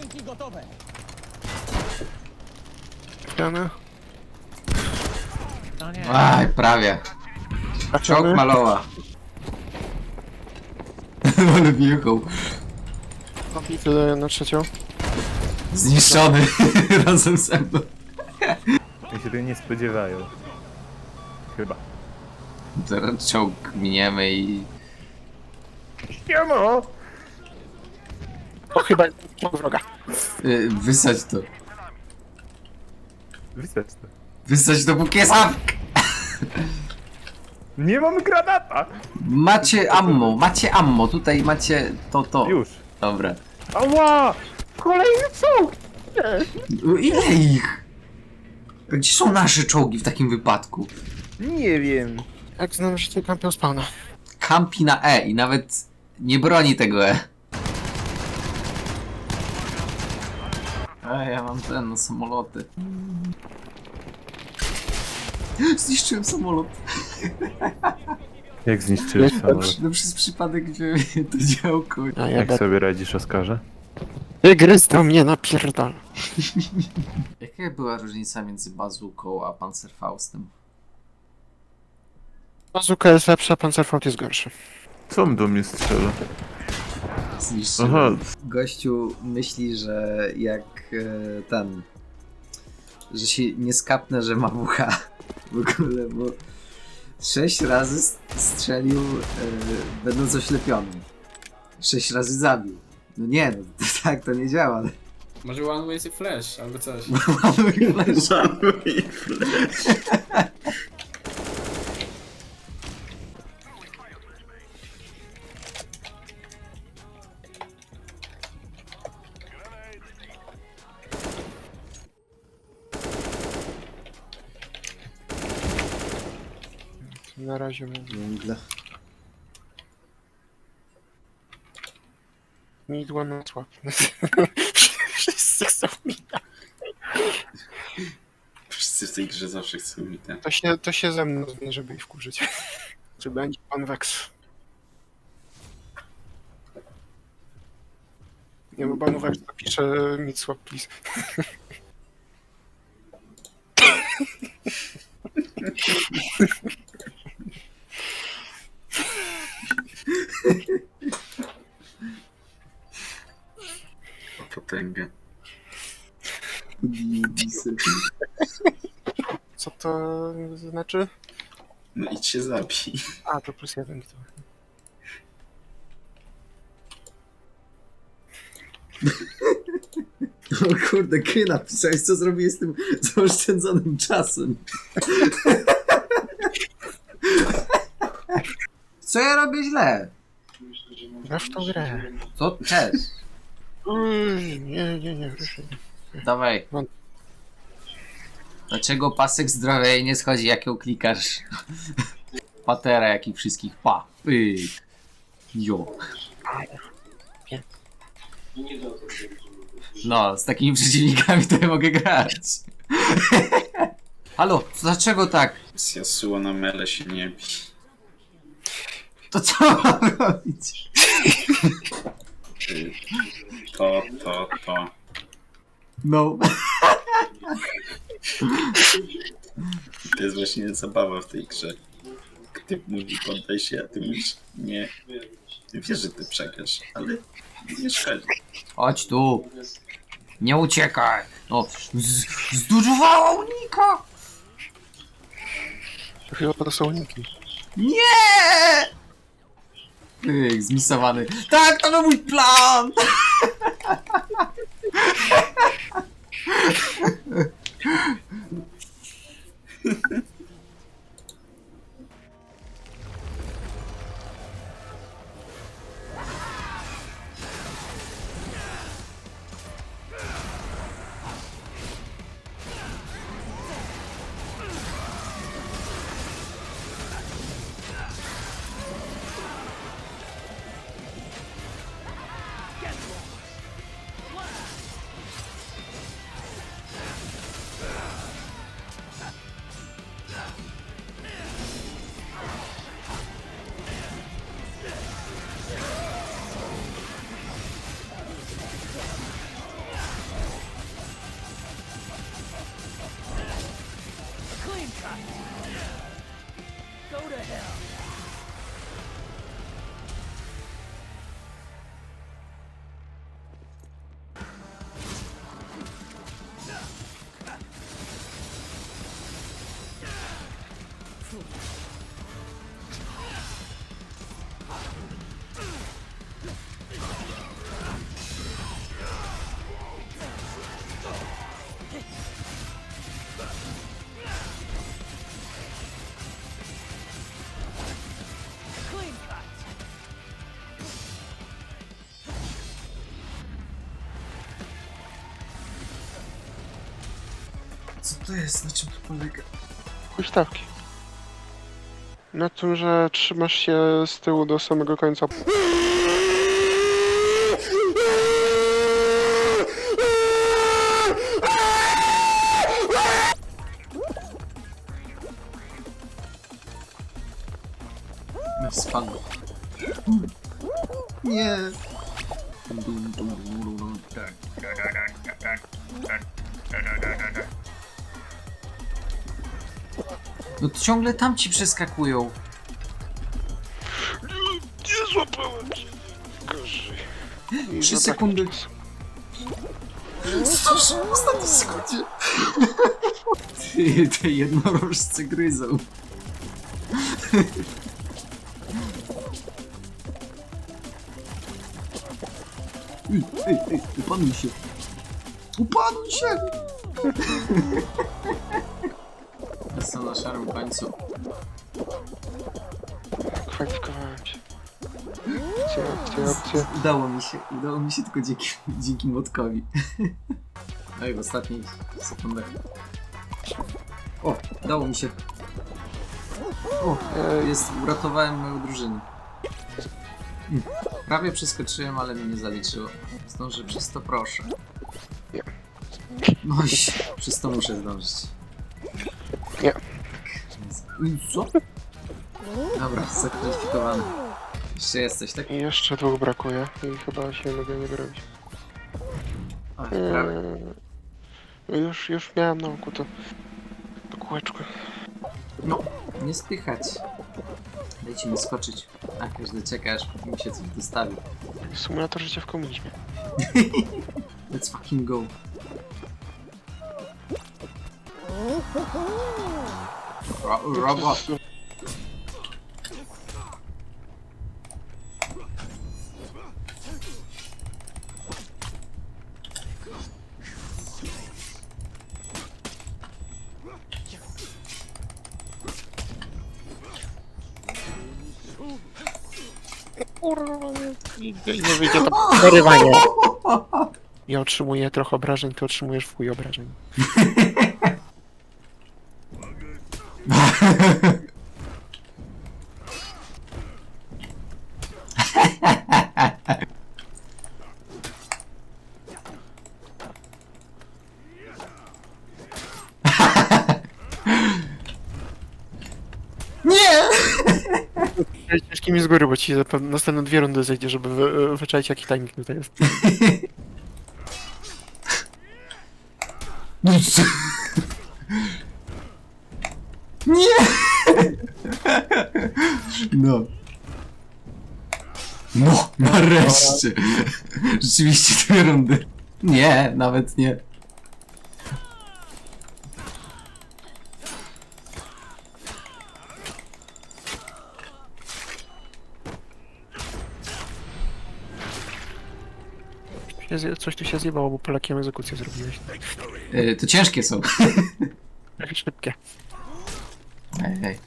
Ładunki gotowe. Ściana. No nie. Aj, prawie. Czok Trafiony. malowa. Ale wjechał. Pobity daję na trzecią. Zniszczony razem ze mną. Oni się tego nie spodziewają. Chyba. Teraz czołg miniemy i... Ściano! O, chyba czołg wroga. Y, wysać to. Wysać to. Wysać to, póki jest am- Nie mam granata! Macie ammo, macie ammo. Tutaj macie to, to. Już. Dobra. Ała! Kolejny czołg! U, Ile ich? Gdzie są nasze czołgi w takim wypadku? Nie wiem. Jak znam życie kampią spawna. Kampi na E i nawet nie broni tego E. A ja mam ten, no samoloty. Zniszczyłem samolot. Jak zniszczyłeś samolot? No przez przypadek wziąłem to działko. A ja Jak sobie radzisz, Oskarze? Tygrys do mnie napierdol. Jaka była różnica między bazuką a Panzerfaustem? Bazuka jest lepsza, pancerfaut jest gorszy. Co on do mnie strzela? Zniszczyłem. Aha, Gościu myśli, że jak e, ten, że się nie skapnę, że ma WH w ogóle, bo sześć razy strzelił e, będąc oślepionym. Sześć razy zabił. No nie, no to, tak to nie działa. Może One Way Flash albo coś. Na razie. Węgle. Midła na słab. Wszyscy chcą mi. Wszyscy w tej grze zawsze chcą mi ten. To się, to się ze mną zmieni, żeby ich wkurzyć. Czy będzie pan Vex? Nie, bo panu Vex napisze mid swap please. Potęgę. Co to znaczy? No idź się zabij. A, to plus jeden. To. O kurde, ky napisałeś, co zrobiłeś z tym zaoszczędzonym czasem. Co ja robię źle? Grasz tą grę. Też. Uj, nie, nie, nie, proszę. Dawaj. Wąt- Dlaczego pasek zdrowej nie schodzi, jak ją klikasz? Patera, jak i wszystkich. Pa. Pyk. Jo. No, z takimi przeciwnikami to ja mogę grać. Halo, dlaczego tak? Z Yasuo na mele się nie bi. To co mam robić? To, to, to. No. To jest właśnie zabawa w tej grze. Ty mówi poddaj się, a ty mówisz nie. Wiesz, że ty przegrasz, ale nie szkodzi. Chodź tu. Nie uciekaj. No, z- zdurżowała unika. To chyba to są uniki. Nie! Pyk, zmisowany. Tak, to był mój plan! Co to jest? Na czym to polega? Huśtawki. Na tym, że trzymasz się z tyłu do samego końca. Spadł. Nie. No to ciągle tam ci przeskakują. Nie złapałem cię. Gorzej. I Trzy sekundy. czas. Zdążyłem w ostatniej sekundzie. Ty, te jednorożce gryzą. Ej, ej, ej, upanuj się. Upanuj się! Jestem na szarym końcu. Kwalifikowałem akcja. Udało mi się, udało mi się tylko dzięki, dzięki motkowi. No i w ostatnich sekundach. O, udało mi się. O, Ej, jest, uratowałem moją drużynę. Mm, Prawie przeskoczyłem, ale mnie nie zaliczyło. Zdążę przez to, proszę. No i przez to muszę zdążyć. Nie. Co? Dobra, zakwalifikowany. Jeszcze jesteś, tak? I jeszcze dwóch brakuje i chyba się mogę nie wyrobić. O, prawie. Eee, już, już miałem na oku to, to kółeczko. No, nie spychać. Dajcie mi skoczyć. A każdy czeka, aż mi się coś dostawi. Symulator życia w komunizmie. Let's fucking go. Ro robot. Nie wyjdzie to porywanie. Ja otrzymuję trochę obrażeń, ty otrzymujesz fuj obrażeń. Nie! Ciężkimi z góry, bo ci zapewne następne dwie rundy zejdzie, żeby wy, wyczaić jaki timing tutaj jest. Nic. Nie! No. No, nareszcie. Rzeczywiście dwie rundy. Nie, nawet nie. Się zje- Coś tu się zjebało, bo Polakiem egzekucję zrobiłeś. Y, to ciężkie są. Jak szybkie. Ej, ej.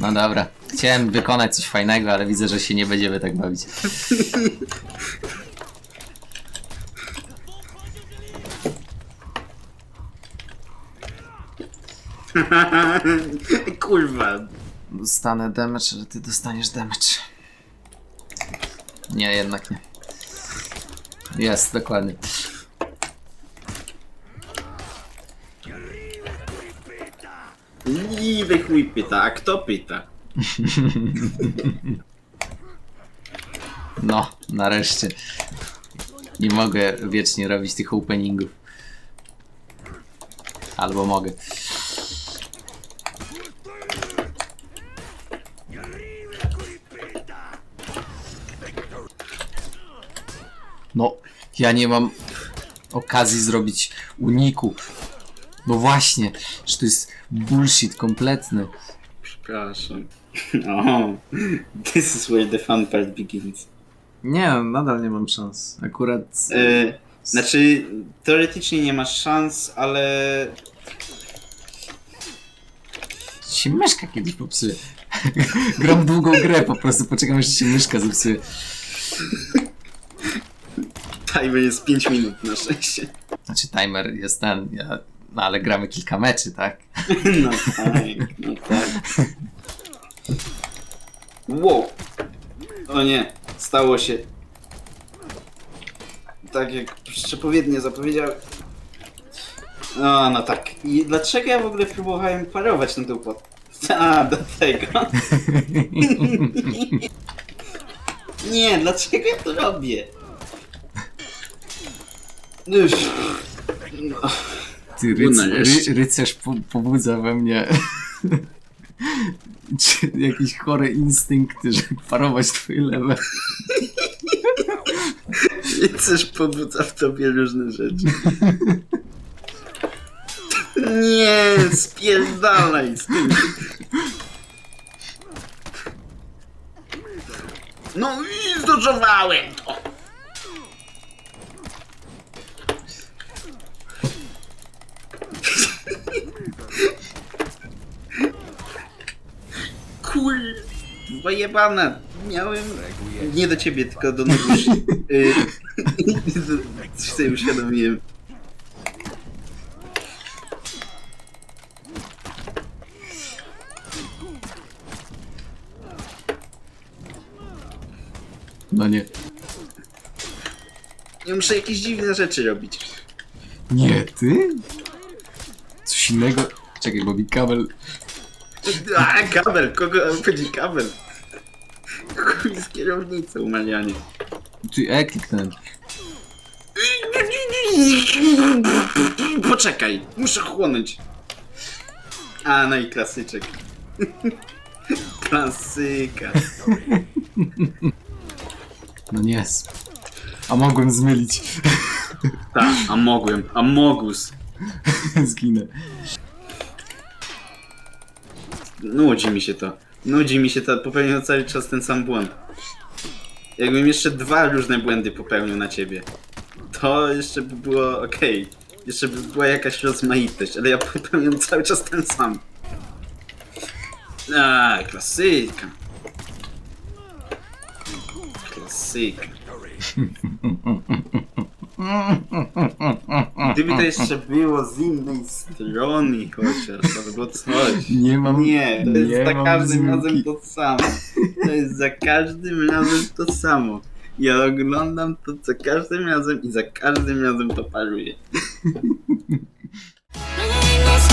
No dobra. Chciałem wykonać coś fajnego, ale widzę, że się nie będziemy tak bawić. Kurwa. Dostanę damage, ale ty dostaniesz damage. Nie, jednak nie. Jest, dokładnie. Niby chuj pyta, a kto pyta? No, nareszcie. Nie mogę wiecznie robić tych openingów. Albo mogę. No, ja nie mam okazji zrobić uniku. No właśnie, że to jest bullshit kompletny. Przepraszam. Oh, this is where the fun part begins. Nie, nadal nie mam szans. Akurat. E, znaczy, teoretycznie nie masz szans, ale się myszka kiedyś popsuje. Gram długą grę, po prostu poczekam aż się myszka zepsuje. Timer jest 5 minut na szczęście. Znaczy timer jest ten, ja, no ale gramy kilka meczy, tak? No tak, no tak. Wow! O nie, stało się. Tak jak przepowiednie zapowiedział. No, no tak. I dlaczego ja w ogóle próbowałem parować na tą. A, do tego. Nie, dlaczego ja to robię? Już. No. Ty ryc, ry, rycerz po, pobudza we mnie czy jakiś chory instynkt, żeby parować twoje lewe. Chcesz pobudza w tobie różne rzeczy. Nie, spierdalaj z tym. No i zdążowałem to. Wojebana. Miałem... Nie do ciebie, tylko do Noguszy. Y, Coś sobie uświadomiłem. No nie. Ja muszę jakieś dziwne rzeczy robić. Nie, ty? Coś innego? Czekaj, bo mi kabel... A, kabel! Kogo obchodzi kabel? Kierownicą, Marianie. Ty, e, kliknąłem. Poczekaj, muszę chłonąć. A, no i klasyczek. Klasyka. No nie. A mogłem zmylić. Tak, a mogłem, a mogus. Zginę. Nudzi mi się to. Nudzi mi się to, popełniam cały czas ten sam błąd. Jakbym jeszcze dwa różne błędy popełnił na ciebie, to jeszcze by było ok. Jeszcze by była jakaś rozmaitość, ale ja popełniam cały czas ten sam. A, klasyka. Klasyka. Gdyby to jeszcze było z innej strony chociaż, to by było coś. Nie mam... Nie, to jest nie za mam każdym zmyłki. razem to samo. To jest za każdym razem to samo. Ja oglądam to za każdym razem i za każdym razem to is